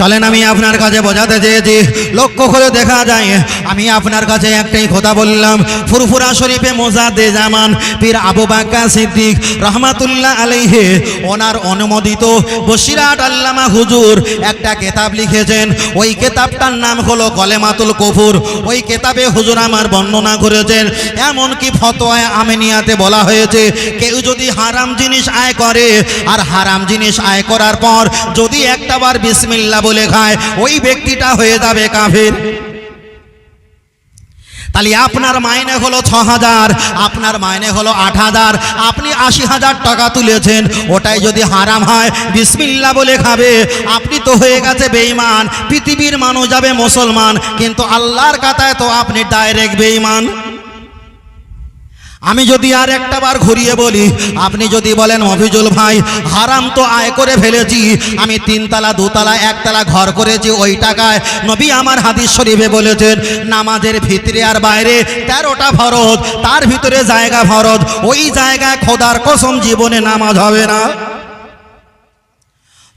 চলেন, আমি আপনার কাছে বোঝাতে চেয়েছি। লক্ষ্য করে দেখা যায়, আমি আপনার কাছে একটাই কথা বললাম। ফুরফুরা শরীফে মোজাদে জামান পীর আবু বাক্কা সিদ্দিক রহমাতুল্লাহ আলাইহে, ওনার অনুমোদিত বসিরাট আল্লামা হুজুর একটা কেতাব লিখেছেন। ওই কেতাবটার নাম হলো কলেমাতুল কফুর। ওই কেতাবে হুজুর আমার বর্ণনা করেছেন। এমনকি ফতোয়ায় আমিনিয়াতে বলা হয়েছে, কেউ যদি হারাম জিনিস আয় করে, আর হারাম জিনিস আয় করার পর যদি একটাবার বিসমিল্লা বলে খায়, ওই ব্যক্তিটা হয়ে যাবে কাফের। তাহলে আপনার মাইনে হলো ছ হাজার, আপনার মাইনে হলো আট হাজার, আপনি আশি হাজার টাকা তুলেছেন, ওটাই যদি হারাম হয় বিসমিল্লা বলে খাবে। আপনি তো হয়ে গেছে বেঈমান, পৃথিবীর মানুষ যাবে মুসলমান, কিন্তু আল্লাহর কাতায় তো আপনি ডাইরেক্ট বেঈমান। আমি যদি আর একটা বার ঘুরিয়ে বলি, আপনি যদি বলেন অভিজুল ভাই, হারাম তো আয় করে ফেলেছি। আমি তিনতলা, দুতলা, একতলা ঘর করেছি ওই টাকায়। নবী আমার হাদিস শরীফে বলেছেন, নামাজের ভিতরে আর বাইরে তেরোটা ফরজ, তার ভিতরে জায়গা ফরজ। ওই জায়গায় খোদার কসম, জীবনে নামাজ হবে না।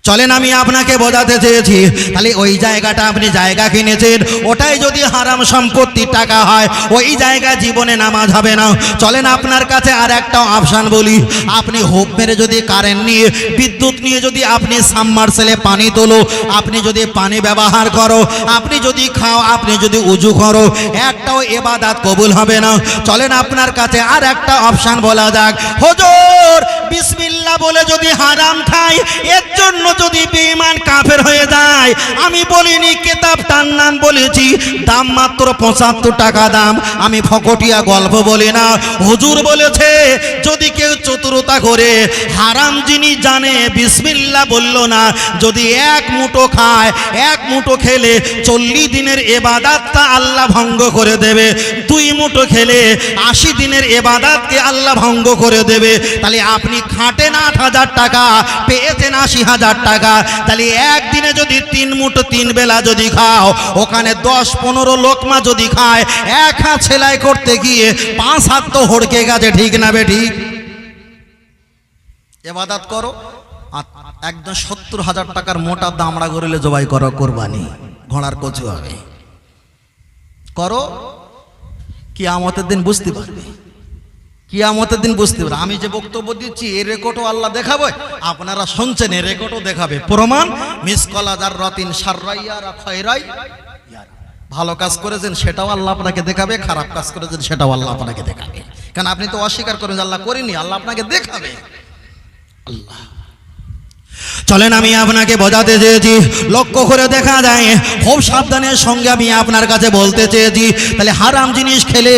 চলেন আমি আপনাকে বোঝাতে চেয়েছি। তাহলে ওই জায়গাটা আপনি জায়গা কিনেছেন, ওটাই যদি হারাম সম্পত্তির টাকা হয়, ওই জায়গা জীবনে নামাজ হবে না। চলেন আপনার কাছে আর একটা অপশান বলি। আপনি হোপ মেরে যদি কারেন্ট নিয়ে, বিদ্যুৎ নিয়ে যদি আপনি সাবমার্সেলে পানি তোলো, আপনি যদি পানি ব্যবহার করো, আপনি যদি খাও, আপনি যদি উজু করো, একটাও এবাদাত কবুল হবে না। চলেন আপনার কাছে আর একটা অপশান বলা যাক। হজুর বিসমিল্লা বলে যদি হারাম খাই, এর জন্য যদি বেঈমান কাফের হয়ে যায়, আমি বলিনি কেতাবটার নাম বলেছি, দাম মাত্র পঁচাত্তর টাকা দাম। আমি ফকটিয়া গল্প বলি না। হুজুর বলেছে, যদি কেউ চতুরতা করে, হারাম জিনিস জানে বিসমিল্লা বলল না। যদি এক মুঠো খায়, এক মুঠো খেলে চল্লিশ দিনের এবাদাতটা আল্লাহ ভঙ্গ করে দেবে। দুই মুঠো খেলে আশি দিনের এবাদাতকে আল্লাহ ভঙ্গ করে দেবে। তাহলে আপনি খাটেন আট হাজার টাকা, পেয়েছেন আশি হাজার টাকা, তাহলে একদিনে যদি তিন মুঠো তিন বেলা যদি খাও, ওখানে দশ পনেরো লোকমা যদি খায়, এক হাত সেলাই করতে গিয়ে পাঁচ হাত তো হড়কে গেছে, ঠিক না বে ঠিক এবাদাত করো একদম সত্তর হাজার টাকার মোটা দামড়া গরিলে জবাই করো, কোরবানি, ঘোড়ার কচু হবে করো, কিয়ামতের দিন বুঝতে পারবে। কিয়ামতের দিন বুঝতে পারবে। আমি যে বক্তব্য দিচ্ছি এ রেকর্ডও আল্লাহ দেখাবে। আপনারা শুনছেন এ রেকর্ডও দেখাবে। প্রমাণ মিস যার রতিন সাররাইয়ার খয়রাই। ভালো কাজ করেছেন, সেটাও আল্লাহ আপনাকে দেখাবে। খারাপ কাজ করেছেন, সেটাও আল্লাহ আপনাকে দেখাবে। কারণ আপনি তো অস্বীকার করেন আল্লাহ করিনি আল্লাহ আপনাকে দেখাবে। আল্লাহ। চলেন, আমি আপনাকে বোঝাতে চেয়েছি। লক্ষ্য করে দেখা যায়, খুব সাবধানের সঙ্গে আমি আপনার কাছে বলতে চেয়েছি। তাহলে হারাম জিনিস খেলে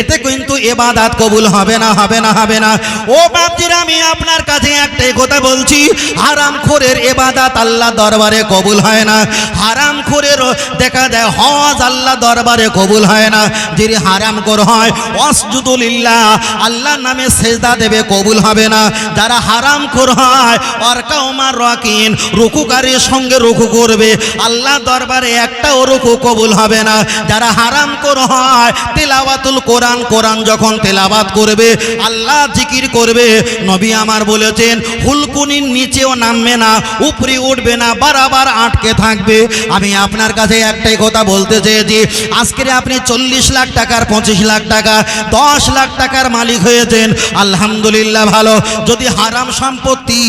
এতে কিন্তু এবাদাত কবুল হবে না হবে না হবে না। ও বাপজিরা, আমি আপনার কাছে একটাই কথা বলছি, হারাম খোরের এবাদাত আল্লাহ দরবারে কবুল হয় না। হারাম খোরের, দেখা যায়, হজ আল্লাহ দরবারে কবুল হয় না। যিনি হারাম কর হয় অসজুদুলিল্লাহ আল্লাহর নামে সেজদা দেবে কবুল হবে না। যারা হারাম কর হয় অর্কাউমার রকিন রুকুকারীর সঙ্গে রুকু করবে। আল্লাহ দরবারে একটাও রুকু কবুল হবে না। যারা হারাম কর হয়, তেলাওয়াতুল কোরআন কোরআন যখন তেলাবাত করবে, আল্লাহ জিকির করবে। নবী আমার বলেছেন হুলকুনির নিচেও নামবে না, উপরে উঠবে না, বারাবার আটকে থাকবে। আমি আপনার কাছে একটাই কথা বলতে চেয়েছি, আজকের আপনি চল্লিশ লাখ টাকার, পঁচিশ লাখ টাকা, দশ লাখ টাকার মালিক হয়েছেন। আলহামদুলিল্লাহ ভালো। যদি হারাম সম্পত্তি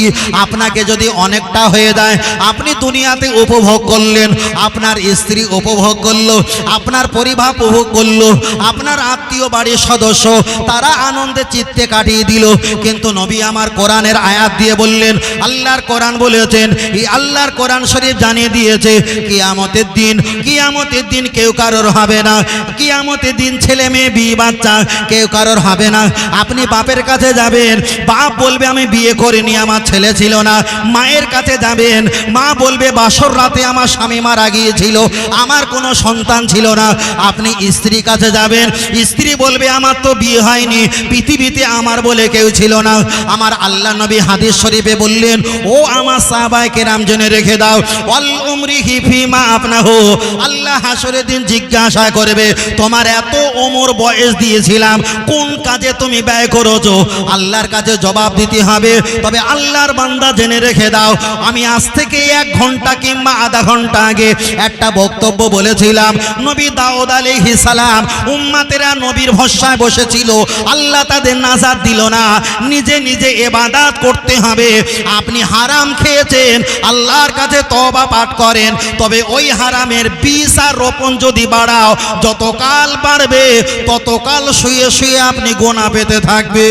আপনাকে যদি অনেকটা হয়ে যায়। আপনি দুনিয়াতে উপভোগ করলেন, আপনার স্ত্রী উপভোগ করল, আপনার পরিবার উপভোগ করল, আপনার আত্মীয় বাড়ির সদস্য, তারা আনন্দে চিত্তে কাটিয়ে দিল। কিন্তু নবী আমার কোরআনের আয়াত দিয়ে বললেন, আল্লাহর কোরআন বলেছেন, এই আল্লাহর কোরআন শরীফ জানিয়ে দিয়েছে, কিয়ামতের দিন কিয়ামতের দিন কেউ কারোর হবে না। কিয়ামতের দিন ছেলে মেয়ে, বিয়ে বাচ্চা কেউ কারোর হবে না। আপনি বাপের কাছে যাবেন, বাপ বলবে, আমি বিয়ে করিনি, আমার ছেলে ছিল না। মায়ের কাছে যাবেন। মা বলবে, বাসর রাতে আমার স্বামী মারা গিয়েছিল। আমার কোনো সন্তান ছিল না। আপনি স্ত্রীর কাছে যাবেন। স্ত্রী বলবে, আমার তো বিয়ে হয়নি। পৃথিবীতে আমার বলে কেউ ছিল না। আমার আল্লাহ নবী হাদিস শরীফে বললেন, ও আমার সাহাবাইকে রাম জেনে রেখে দাও। অল উমরি হিফিমা আপনা হো আল্লাহ হাসরের দিন জিজ্ঞাসা করবে, তোমার এত ওমর বয়স দিয়েছিলাম, কোন কাজে তুমি ব্যয় করেছ? আল্লাহর কাছে জবাব দিতে হবে। তবে আল্লাহর বান্দা জেনে রেখে রেখে দাও। আমি আজ থেকে এক ঘণ্টা কিংবা আধা ঘণ্টা আগে একটা বক্তব্য বলেছিলাম। নবী দাউদ আলাইহিস সালাম উম্মাতেরা নবীর ভরসায় বসেছিল। আল্লাহ তাদের নাজাত দিল না। নিজে নিজে এবাদাত করতে হবে। আপনি হারাম খেয়েছেন, আল্লাহর কাছে তবা পাঠ করেন। তবে ওই হারামের বিষ আর রোপণ যদি বাড়াও, যতকাল বাড়বে, ততকাল শুয়ে শুয়ে আপনি গোনা পেতে থাকবে।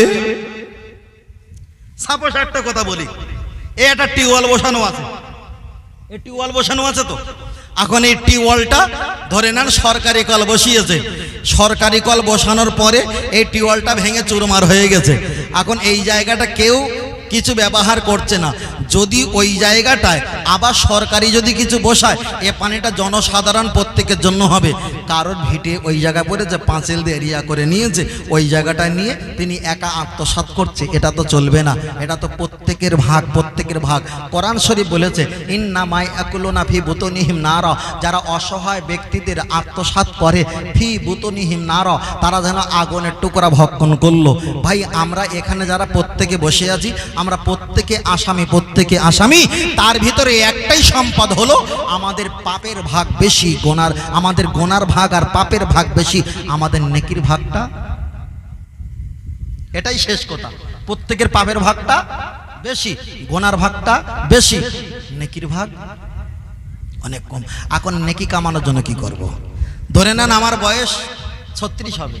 সাপোজ একটা কথা বলি। এই একটা টিউবওয়েল বসানো আছে। এই টিউবওয়েল বসানো আছে তো? এখন এই টিউবওয়েলটা ধরে নেন সরকারি কল বসিয়েছে। সরকারি কল বসানোর পরে এই টিউবওয়েলটা ভেঙে চুরমার হয়ে গেছে। এখন এই জায়গাটা কেউ কিছু ব্যবহার করছে না। যদি ওই জায়গাটায় আবার সরকারি যদি কিছু বসায়, এ পানিটা জনসাধারণ প্রত্যেকের জন্য হবে। কারণ ভিটে ওই জায়গায় পড়ে যে পাঁচিল দিয়ে এরিয়া করে নিয়েছে, ওই জায়গাটায় নিয়ে তিনি একা আত্মসাৎ করছে, এটা তো চলবে না। এটা তো প্রত্যেকের ভাগ প্রত্যেকের ভাগ। কোরআন শরীফ বলেছে ইন্না মাই আকুলোনা ফি বুতনিহিম নার। যারা অসহায় ব্যক্তিদের আত্মসাৎ করে, ফি বুতনিহিম নার, তারা যেন আগুনের টুকরা ভক্ষণ করল। ভাই, আমরা এখানে যারা প্রত্যেকে বসে আছি, আমরা প্রত্যেকে আসামি, প্রত্যেকে আসামি। তার ভিতরে একটাই সম্পদ হলো আমাদের পাপের ভাগ বেশি, গোনার, আমাদের গোনার ভাগ আর পাপের ভাগ বেশি। আমাদের নেকির ভাগটা? এটাই শেষ কথা। প্রত্যেকের পাপের ভাগটা বেশি, গোনার ভাগটা বেশি। নেকির ভাগ অনেক কম। এখন নেকি কামানোর জন্য কি করব। ধরে নেন আমার বয়স ছত্রিশ হবে।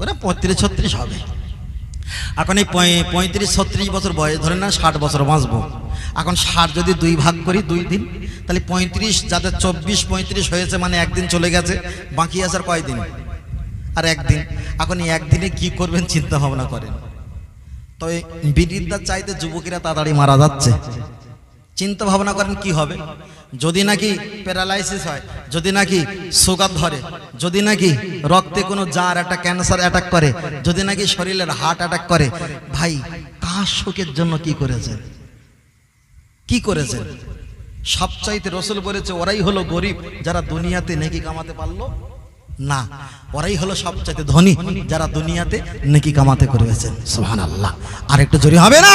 ওরা পঁয়ত্রিশ ছত্রিশ হবে। এখন এই পঁয়- পঁয়ত্রিশ, ছত্রিশ বছর বয়স, ধরে না ষাট বছর বাঁচব। এখন ষাট যদি দুই ভাগ করি, দুই দিন, তাহলে পঁয়ত্রিশ যাদের চব্বিশ পঁয়ত্রিশ হয়েছে মানে একদিন চলে গেছে, বাকি আছে আর কয়দিন? আর একদিন। এখন এই একদিনে কি করবেন চিন্তা ভাবনা করেন। তবে বিদ্যার চাইতে যুবকেরা তাড়াতাড়ি মারা যাচ্ছে। চিন্তা ভাবনা করেন কি হবে? যদি নাকি প্যারালাইসিস হয়, যদি নাকি সুগার ধরে, যদি নাকি রক্তে কোনো জার একটা ক্যান্সার অ্যাটাক করে, যদি নাকি শরীরের হার্ট অ্যাটাক করে, ভাই, কার শোকের জন্য কি করেছেন? কি করেছেন? সবচাইতে রসুল বলেছে, ওরাই হলো গরিব, যারা দুনিয়াতে নেকি কামাতে পারল না। ওরাই হলো সবচাইতে ধনী, যারা দুনিয়াতে নেকি কামাতে করেছেন। সুহান আল্লাহ আর একটু জরি হবে না?